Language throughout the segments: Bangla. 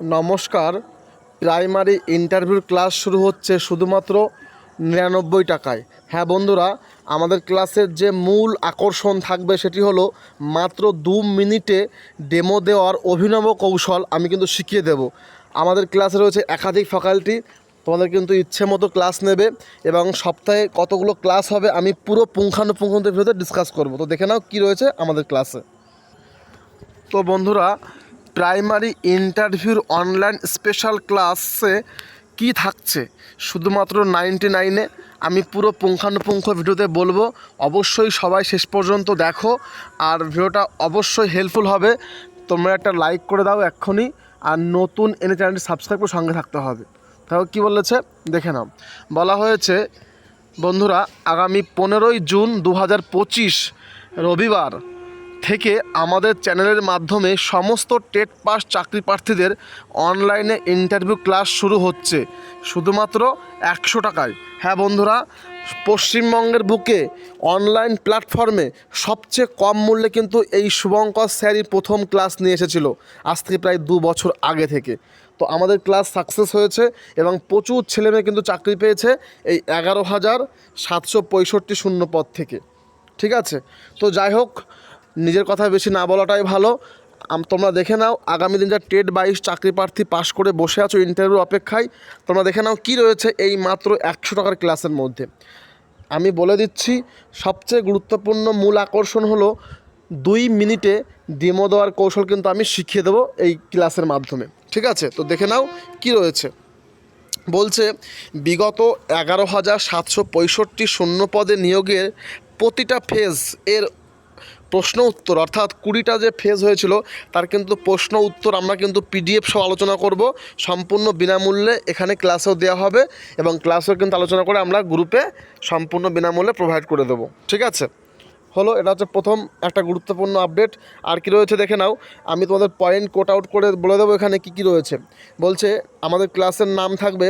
নমস্কার। প্রাইমারি ইন্টারভিউর ক্লাস শুরু হচ্ছে শুধুমাত্র নিরানব্বই টাকায়। হ্যাঁ বন্ধুরা, আমাদের ক্লাসের যে মূল আকর্ষণ থাকবে সেটি হলো মাত্র দু মিনিটে ডেমো দেওয়ার অভিনব কৌশল আমি কিন্তু শিখিয়ে দেব। আমাদের ক্লাসে রয়েছে একাধিক ফ্যাকাল্টি, তোমাদের কিন্তু ইচ্ছে মতো ক্লাস নেবে এবং সপ্তাহে কতগুলো ক্লাস হবে আমি পুরো পুঙ্খানুপুঙ্খদের ভিতরে ডিসকাস করব। তো দেখে নাও কী রয়েছে আমাদের ক্লাসে। তো বন্ধুরা প্রাইমারি ইন্টারভিউর অনলাইন স্পেশাল ক্লাসে কি থাকছে? শুধুমাত্র নাইনটি নাইনে আমি পুরো পুঙ্খানুপুঙ্খ ভিডিওতে বলব, অবশ্যই সবাই শেষ পর্যন্ত দেখো। আর ভিডিওটা অবশ্যই হেল্পফুল হবে। তোমরা একটা লাইক করে দাও এক্ষুনি, আর নতুন এনে চ্যানেলটি সাবস্ক্রাইব করে সঙ্গে থাকতে হবে। তাও কী বলেছে? দেখে নাও। বলা হয়েছে, বন্ধুরা, আগামী পনেরোই জুন দু হাজার পঁচিশ রবিবার থেকে আমাদের চ্যানেলের মাধ্যমে সমস্ত টেট পাস চাকরি প্রার্থীদের অনলাইনে ইন্টারভিউ ক্লাস শুরু হচ্ছে। শুধুমাত্র একশো টাকায়। হ্যাঁ বন্ধুরা, পশ্চিমবঙ্গের বুকে অনলাইন প্ল্যাটফর্মে সবচেয়ে কম মূল্যে কিন্তু এই শুভঙ্কর স্যারই প্রথম ক্লাস নিয়ে এসেছিল, আজ থেকে প্রায় দু বছর আগে থেকে। তো আমাদের ক্লাস সাকসেস হয়েছে এবং প্রচুর ছেলেমেয়ে কিন্তু চাকরি পেয়েছে এই এগারো হাজার সাতশো পঁয়ষট্টি শূন্য পদ থেকে। ঠিক আছে? তো যাই হোক নিজের কথা বেশি না বলাটাই ভালো। তোমরা দেখে নাও, আগামী দিন যা টেট বাইশ চাকরি প্রার্থী পাশ করে বসে আছো ইন্টারভিউ অপেক্ষায়, তোমরা দেখে নাও কী রয়েছে এই মাত্র একশো টাকার ক্লাসের মধ্যে। আমি বলে দিচ্ছি, সবচেয়ে গুরুত্বপূর্ণ মূল আকর্ষণ হলো দুই মিনিটে ডেমো দেওয়ার কৌশল কিন্তু আমি শিখিয়ে দেবো এই ক্লাসের মাধ্যমে। ঠিক আছে? তো দেখে নাও কী রয়েছে। বলছে, বিগত এগারো হাজার সাতশো পঁয়ষট্টি শূন্য পদে নিয়োগের প্রতিটা ফেজের প্রশ্ন উত্তর, অর্থাৎ কুড়িটা যে ফেজ হয়েছিল, তার কিন্তু প্রশ্ন উত্তর আমরা কিন্তু পিডিএফ সহ আলোচনা করব। সম্পূর্ণ বিনামূল্যে এখানে ক্লাসেও দেওয়া হবে এবং ক্লাসেও কিন্তু আলোচনা করে আমরা গ্রুপে সম্পূর্ণ বিনামূল্যে প্রোভাইড করে দেবো। ঠিক আছে? হলো, এটা হচ্ছে প্রথম একটা গুরুত্বপূর্ণ আপডেট আর কি রয়েছে দেখে নাও, আমি তোমাদের পয়েন্ট কোট আউট করে বলে দেবো এখানে কি কি রয়েছে। বলছে, আমাদের ক্লাসের নাম থাকবে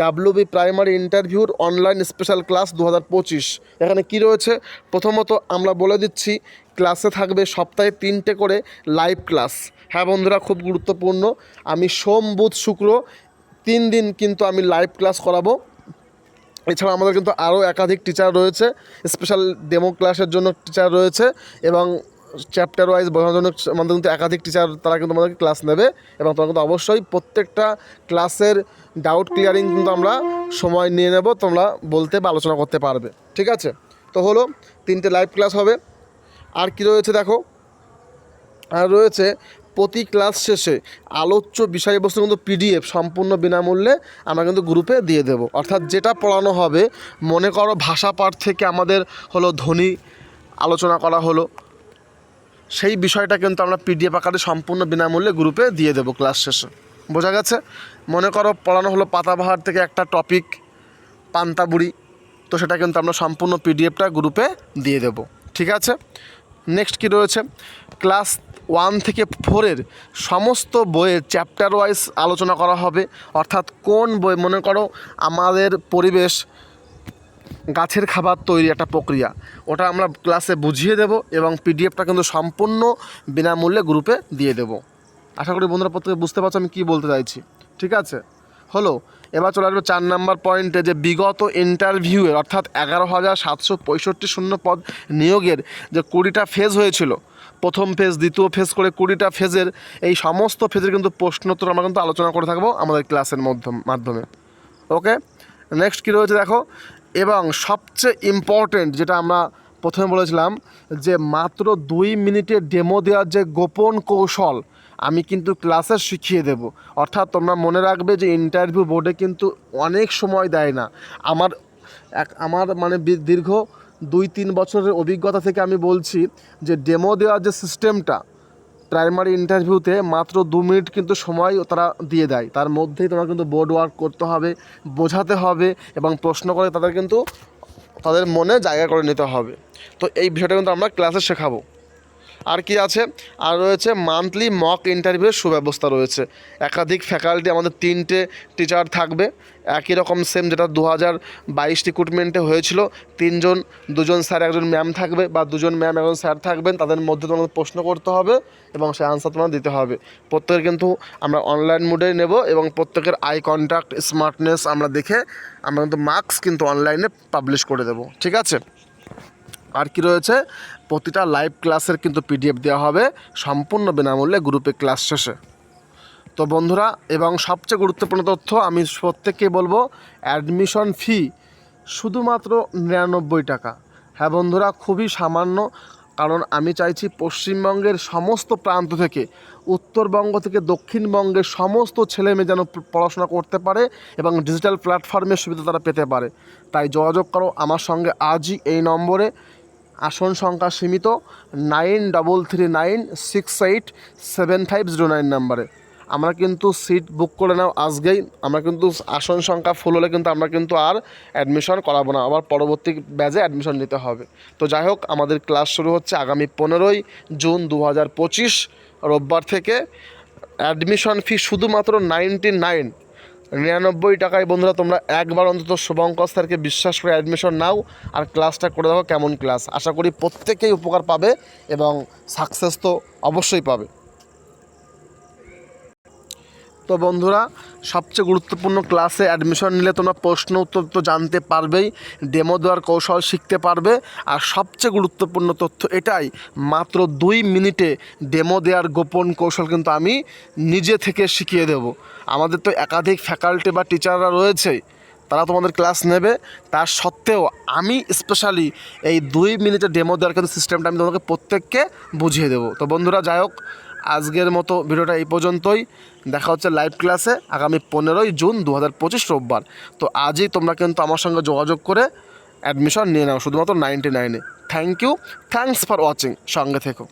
ডাব্লিউবি প্রাইমারি ইন্টারভিউর অনলাইন স্পেশাল ক্লাস দু হাজার পঁচিশ। এখানে কি রয়েছে? প্রথমত আমরা বলে দিচ্ছি ক্লাসে থাকবে সপ্তাহে তিনটে করে লাইভ ক্লাস হ্যাঁ বন্ধুরা, খুব গুরুত্বপূর্ণ। আমি সোম, বুধ, শুক্র তিন দিন কিন্তু আমি লাইভ ক্লাস করাবো। এছাড়া আমাদের কিন্তু আরও একাধিক টিচার রয়েছে স্পেশাল ডেমো ক্লাসের জন্য টিচার রয়েছে এবং চ্যাপ্টার ওয়াইজ বোঝানোর জন্য আমাদের কিন্তু একাধিক টিচার তারা কিন্তু আমাদেরকে ক্লাস নেবে এবং তোমরা কিন্তু অবশ্যই প্রত্যেকটা ক্লাসের ডাউট ক্লিয়ারিং কিন্তু আমরা সময় নিয়ে নেব, তোমরা বলতে বা আলোচনা করতে পারবে। ঠিক আছে? তো হলো, তিনটে লাইভ ক্লাস হবে। আর কি রয়েছে দেখো? আর রয়েছে প্রতি ক্লাস শেষে আলোচ্য বিষয়বস্তু কিন্তু পিডিএফ সম্পূর্ণ বিনামূল্যে আমরা কিন্তু গ্রুপে দিয়ে দেবো। অর্থাৎ যেটা পড়ানো হবে, মনে করো ভাষা পাঠ থেকে আমাদের হলো ধ্বনি আলোচনা করা হলো, সেই বিষয়টা কিন্তু আমরা পিডিএফ আকারে সম্পূর্ণ বিনামূল্যে গ্রুপে দিয়ে দেবো ক্লাস শেষে। বোঝা গেছে? মনে করো পড়ানো হলো পাতাবাহার থেকে একটা টপিক পান্তাবুড়ি তো সেটা কিন্তু আমরা সম্পূর্ণ পিডিএফটা গ্রুপে দিয়ে দেব। ঠিক আছে? নেক্সট কি রয়েছে? ক্লাস ওয়ান থেকে ফোরের সমস্ত বইয়ের চ্যাপ্টার ওয়াইজ আলোচনা করা হবে। অর্থাৎ কোন বই, মনে করো আমাদের পরিবেশ গাছের খাবার তৈরি একটা প্রক্রিয়া, ওটা আমরা ক্লাসে বুঝিয়ে দেব এবং পিডিএফটা কিন্তু সম্পূর্ণ বিনামূল্যে গ্রুপে দিয়ে দেব। আশা করি বন্ধুরা প্রত্যেকে বুঝতে পারছ আমি কী বলতে চাইছি। ঠিক আছে? হলো? এবার চলে আসবে চার নাম্বার পয়েন্টে যে বিগত ইন্টারভিউয়ের অর্থাৎ এগারো হাজার সাতশো পঁয়ষট্টি শূন্য পদ নিয়োগের যে কুড়িটা ফেজ হয়েছিল, প্রথম ফেজ দ্বিতীয় ফেজ করে কুড়িটা ফেজের এই সমস্ত ফেজের কিন্তু প্রশ্নোত্তর আমরা কিন্তু আলোচনা করে থাকব আমাদের ক্লাসের মাধ্যমে। ওকে নেক্সট কী রয়েছে দেখো? এবং সবচেয়ে ইম্পর্টেন্ট যেটা আমরা প্রথমে বলেছিলাম যে মাত্র দুই মিনিটে ডেমো দেওয়ার যে গোপন কৌশল আমি কিন্তু ক্লাসে শিখিয়ে দেব। অর্থাৎ তোমরা মনে রাখবে যে ইন্টারভিউ বোর্ডে কিন্তু অনেক সময় দেয় না। আমার এক, আমার মানে দীর্ঘ দুই, তিন বছরের অভিজ্ঞতা থেকে আমি বলছি যে ডেমো দেওয়ার যে সিস্টেমটা প্রাইমারি ইন্টারভিউতে মাত্র দু মিনিট কিন্তু সময় তারা দিয়ে দেয়। তার মধ্যেই তোমার কিন্তু বোর্ড ওয়ার্ক করতে হবে, বোঝাতে হবে এবং প্রশ্ন করে তাদের কিন্তু তাদের মনে জায়গা করে নিতে হবে। তো এই বিষয়টা কিন্তু আমরা ক্লাসে শেখাবো। আর কি আছে? আর রয়েছে মান্থলি মক ইন্টারভিউয়ের সুব্যবস্থা রয়েছে। একাধিক ফ্যাকাল্টি আমাদের তিনটে টিচার থাকবে। একই রকম সেম যেটা দু হাজার বাইশ রিক্রুটমেন্টে হয়েছিল। তিনজন, দুজন স্যার একজন ম্যাম থাকবে বা দুজন ম্যাম একজন স্যার থাকবেন। তাদের মধ্যে তোমাদের প্রশ্ন করতে হবে এবং সেই আনসার তোমার দিতে হবে। প্রত্যেকের কিন্তু আমরা অনলাইন মোডে নেব এবং প্রত্যেকের আই কন্ট্যাক্ট স্মার্টনেস আমরা দেখে আমরা কিন্তু মার্কস কিন্তু অনলাইনে পাবলিশ করে দেবো। ঠিক আছে? আর কি রয়েছে? প্রতিটা লাইভ ক্লাসের কিন্তু পিডিএফ দেওয়া হবে, সম্পূর্ণ বিনামূল্যে গ্রুপে ক্লাস শেষে। তো বন্ধুরা, এবং সবচেয়ে গুরুত্বপূর্ণ তথ্য আমি প্রত্যেককে বলব অ্যাডমিশন ফি শুধুমাত্র নিরানব্বই টাকা। হ্যাঁ বন্ধুরা, খুবই সামান্য, কারণ আমি চাইছি পশ্চিমবঙ্গের সমস্ত প্রান্ত থেকে, উত্তরবঙ্গ থেকে দক্ষিণবঙ্গের সমস্ত ছেলে মেয়ে যেন পড়াশোনা করতে পারে এবং ডিজিটাল প্ল্যাটফর্মের সুবিধা তারা পেতে পারে। তাই যোগাযোগ করো আমার সঙ্গে আজই এই নম্বরে। আসন সংখ্যা সীমিত, nine double three nine six eight seven five zero nine নাম্বারে। আমরা কিন্তু সিট বুক করে নাও আজকেই। আমরা কিন্তু আসন সংখ্যা ফুল হলে কিন্তু আমরা কিন্তু আর অ্যাডমিশন করাবো না। আবার পরবর্তী ব্যাচে অ্যাডমিশন নিতে হবে। তো যাই হোক, আমাদের ক্লাস শুরু হচ্ছে আগামী পনেরোই জুন দু হাজার পঁচিশ রোববার থেকে। অ্যাডমিশন ফি শুধুমাত্র নাইনটি নাইন নিরানব্বই টাকায় বন্ধুরা, তোমরা একবার অন্তত শুভঙ্কর স্যারকে বিশ্বাস করে অ্যাডমিশন নাও আর ক্লাসটা করে দেখো কেমন ক্লাস আশা করি প্রত্যেকেই উপকার পাবে এবং সাকসেস তো অবশ্যই পাবে। তো বন্ধুরা, সবচেয়ে গুরুত্বপূর্ণ ক্লাসে অ্যাডমিশন নিলে তোমরা প্রশ্ন উত্তর তো জানতে পারবেই ডেমো দেওয়ার কৌশল শিখতে পারবে আর সবচেয়ে গুরুত্বপূর্ণ তথ্য এটাই, মাত্র দুই মিনিটে ডেমো দেওয়ার গোপন কৌশল কিন্তু আমি নিজে থেকে শিখিয়ে দেব। আমাদের তো একাধিক ফ্যাকাল্টি বা টিচাররা রয়েছেই তারা তোমাদের ক্লাস নেবে। তার সত্ত্বেও আমি স্পেশালি এই দুই মিনিটে ডেমো দেওয়ার কিন্তু সিস্টেমটা আমি তোমাকে প্রত্যেককে বুঝিয়ে দেবো। তো বন্ধুরা, যাই হোক, আজকের মতো ভিডিওটা এই পর্যন্তই। দেখা হচ্ছে লাইভ ক্লাসে আগামী পনেরোই জুন দু হাজার পঁচিশ রোববার। তো আজই তোমরা কিন্তু আমার সঙ্গে যোগাযোগ করে অ্যাডমিশন নিয়ে নাও, শুধুমাত্র নাইনটি নাইনে thank you thanks for watching সঙ্গে থেকো।